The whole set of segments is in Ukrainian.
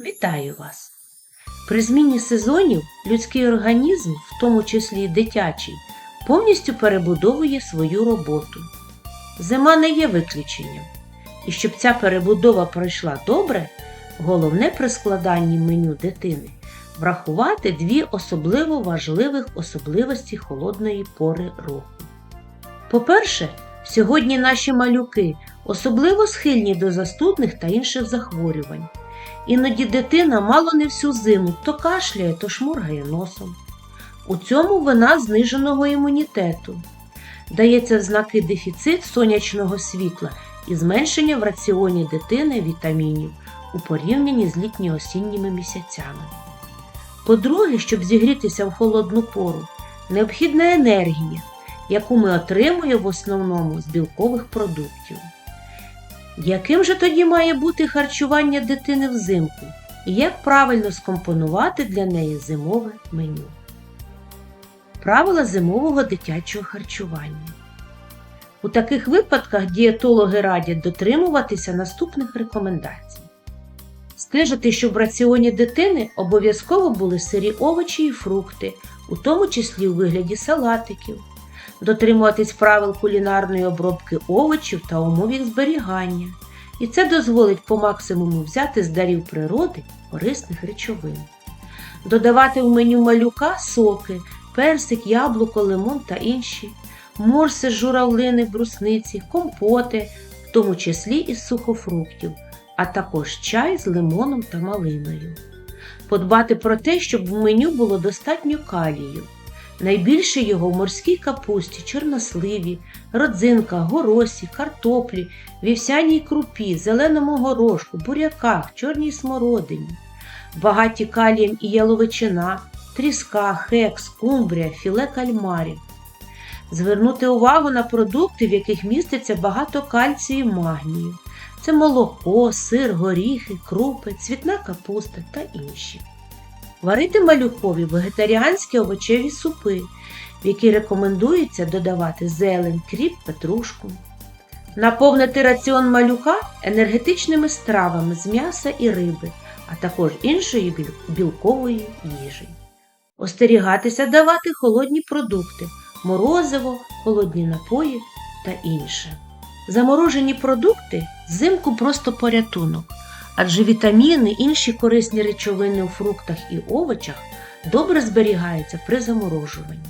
Вітаю вас! При зміні сезонів людський організм, в тому числі й дитячий, повністю перебудовує свою роботу. Зима не є виключенням. І щоб ця перебудова пройшла добре, головне при складанні меню дитини врахувати дві особливо важливих особливості холодної пори року. По-перше, сьогодні наші малюки особливо схильні до застудних та інших захворювань. Іноді дитина мало не всю зиму то кашляє, то шморгає носом. У цьому вина зниженого імунітету. Дається в знаки дефіцит сонячного світла і зменшення в раціоні дитини вітамінів у порівнянні з літньо-осінніми місяцями. По-друге, щоб зігрітися в холодну пору, необхідна енергія, яку ми отримуємо в основному з білкових продуктів. Яким же тоді має бути харчування дитини взимку і як правильно скомпонувати для неї зимове меню? Правила зимового дитячого харчування. У таких випадках дієтологи радять дотримуватися наступних рекомендацій. Стежити, щоб в раціоні дитини обов'язково були сирі овочі і фрукти, у тому числі у вигляді салатиків, дотримуватись правил кулінарної обробки овочів та умов їх зберігання. І це дозволить по максимуму взяти з дарів природи корисних речовин. Додавати в меню малюка соки, персик, яблуко, лимон та інші, морси, журавлини, брусниці, компоти, в тому числі із сухофруктів, а також чай з лимоном та малиною. Подбати про те, щоб в меню було достатньо калію. Найбільше його в морській капусті, чорносливі, родзинках, горосі, картоплі, вівсяній крупі, зеленому горошку, буряках, чорній смородині, багаті калієм і яловичина, тріска, хек, скумбрія, філе кальмарів. Звернути увагу на продукти, в яких міститься багато кальцію і магнію. Це молоко, сир, горіхи, крупи, цвітна капуста та інші. Варити малюкові вегетаріанські овочеві супи, в які рекомендується додавати зелень, кріп, петрушку. Наповнити раціон малюка енергетичними стравами з м'яса і риби, а також іншої білкової їжі. Остерігатися давати холодні продукти, морозиво, холодні напої та інше. Заморожені продукти взимку просто порятунок адже вітаміни, інші корисні речовини у фруктах і овочах добре зберігаються при заморожуванні.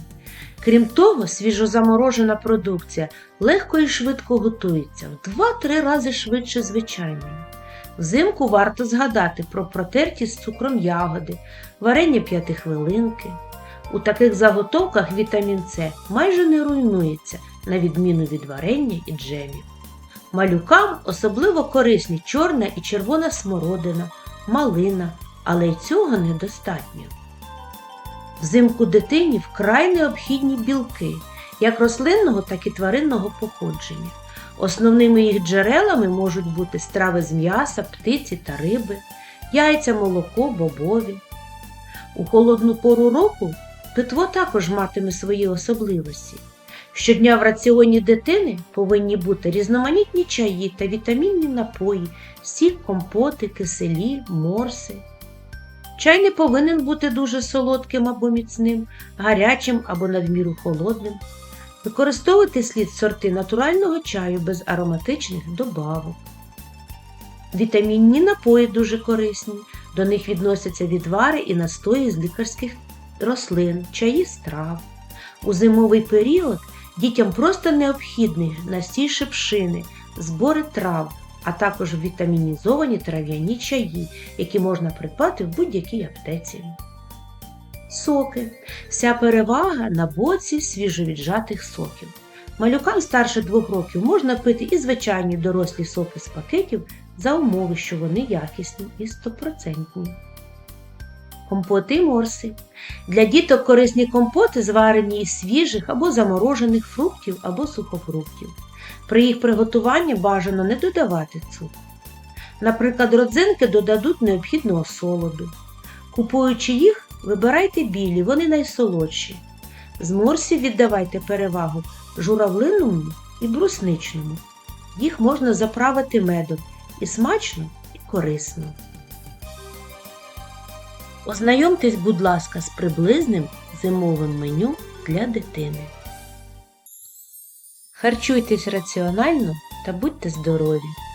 Крім того, свіжозаморожена продукція легко і швидко готується в 2-3 рази швидше звичайної. Взимку варто згадати про протерті з цукром ягоди, варення п'ятихвилинки. У таких заготовках вітамін С майже не руйнується, на відміну від варення і джемів. Малюкам особливо корисні чорна і червона смородина, малина, але й цього недостатньо. Взимку дитині вкрай необхідні білки, як рослинного, так і тваринного походження. Основними їх джерелами можуть бути страви з м'яса, птиці та риби, яйця, молоко, бобові. У холодну пору року питво також матиме свої особливості. Щодня в раціоні дитини повинні бути різноманітні чаї та вітамінні напої, сік, компоти, киселі, морси. Чай не повинен бути дуже солодким або міцним, гарячим або надміру холодним. Використовувати слід сорти натурального чаю без ароматичних добавок. Вітамінні напої дуже корисні. До них відносяться відвари і настої з лікарських рослин, чаї з трав. У зимовий період дітям просто необхідні настій шипшини, збори трав, а також вітамінізовані трав'яні чаї, які можна придбати в будь-якій аптеці. Соки. Вся перевага на боці свіжовіджатих соків. Малюкам старше двох років можна пити і звичайні дорослі соки з пакетів за умови, що вони якісні і стопроцентні. Компоти і морси. Для діток корисні компоти зварені із свіжих або заморожених фруктів або сухофруктів. При їх приготуванні бажано не додавати цукру. Наприклад, родзинки додадуть необхідного солоду. Купуючи їх, вибирайте білі, вони найсолодші. З морсів віддавайте перевагу журавлиному і брусничному. Їх можна заправити медом і смачно, і корисно. Ознайомтесь, будь ласка, з приблизним зимовим меню для дитини. Харчуйтесь раціонально та будьте здорові!